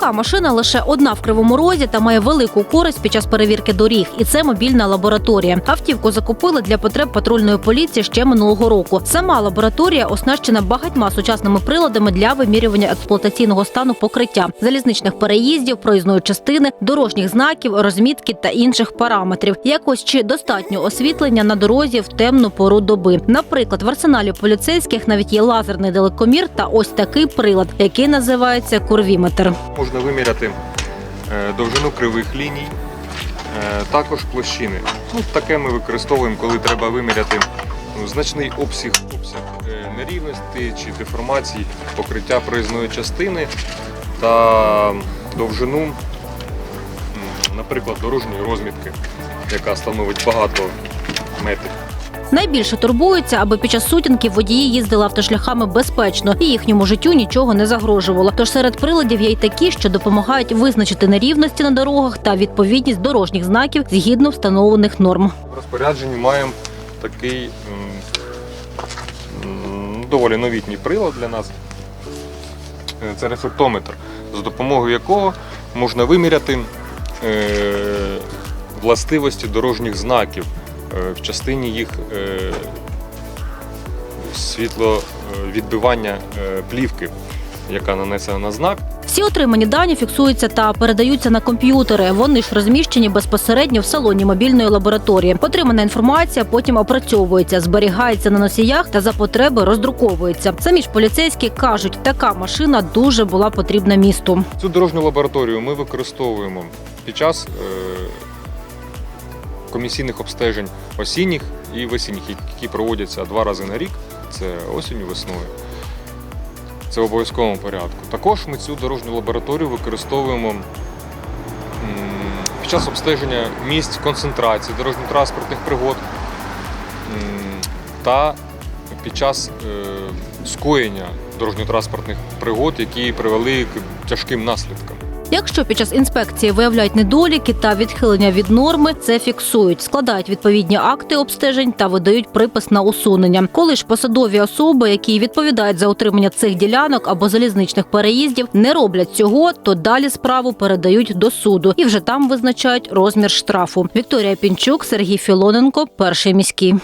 Така машина лише одна в кривому розі та має велику користь під час перевірки доріг. І це мобільна лабораторія. Автівку закупили для потреб патрульної поліції ще минулого року. Сама лабораторія оснащена багатьма сучасними приладами для вимірювання експлуатаційного стану покриття, залізничних переїздів, проїзної частини, дорожніх знаків, розмітки та інших параметрів. Якось чи достатньо освітлення на дорозі в темну пору доби. Наприклад, в арсеналі поліцейських навіть є лазерний далекомір та ось такий прилад, який називається курвіметр. Можна виміряти е, довжину кривих ліній, е, також площини. Ну, таке ми використовуємо, коли треба виміряти ну, значний обсяг, обсяг е, нерівності чи деформації покриття проїзної частини та довжину, наприклад, дорожньої розмітки, яка становить багато метрів. Найбільше турбуються, аби під час сутінків водії їздили автошляхами безпечно і їхньому життю нічого не загрожувало. Тож серед приладів є й такі, що допомагають визначити нерівності на дорогах та відповідність дорожніх знаків згідно встановлених норм. В розпорядженні маємо такий доволі новітній прилад для нас. Е, Це рефлектометр, за допомогою якого можна виміряти е, властивості дорожніх знаків в частині їх е, світловідбивання е, плівки, яка нанесена на знак. Всі отримані дані фіксуються та передаються на комп'ютери. Вони ж розміщені безпосередньо в салоні мобільної лабораторії. Отримана інформація потім опрацьовується, зберігається на носіях та за потреби роздруковується. Самі ж поліцейські кажуть, така машина дуже була потрібна місту. Цю дорожню лабораторію ми використовуємо під час е, комісійних обстежень осінніх і весінніх, які проводяться два рази на рік. Це осінню, весною. Це в обов'язковому порядку. Також ми цю дорожню лабораторію використовуємо під час обстеження місць концентрації дорожньо-транспортних пригод та під час е, скоєння дорожньо-транспортних пригод, які привели к тяжким наслідкам. Якщо під час інспекції виявляють недоліки та відхилення від норми, це фіксують, складають відповідні акти обстежень та видають припис на усунення. Коли ж посадові особи, які відповідають за утримання цих ділянок або залізничних переїздів, не роблять цього, то далі справу передають до суду і вже там визначають розмір штрафу. Вікторія Пінчук, Сергій Філоненко, перший міський.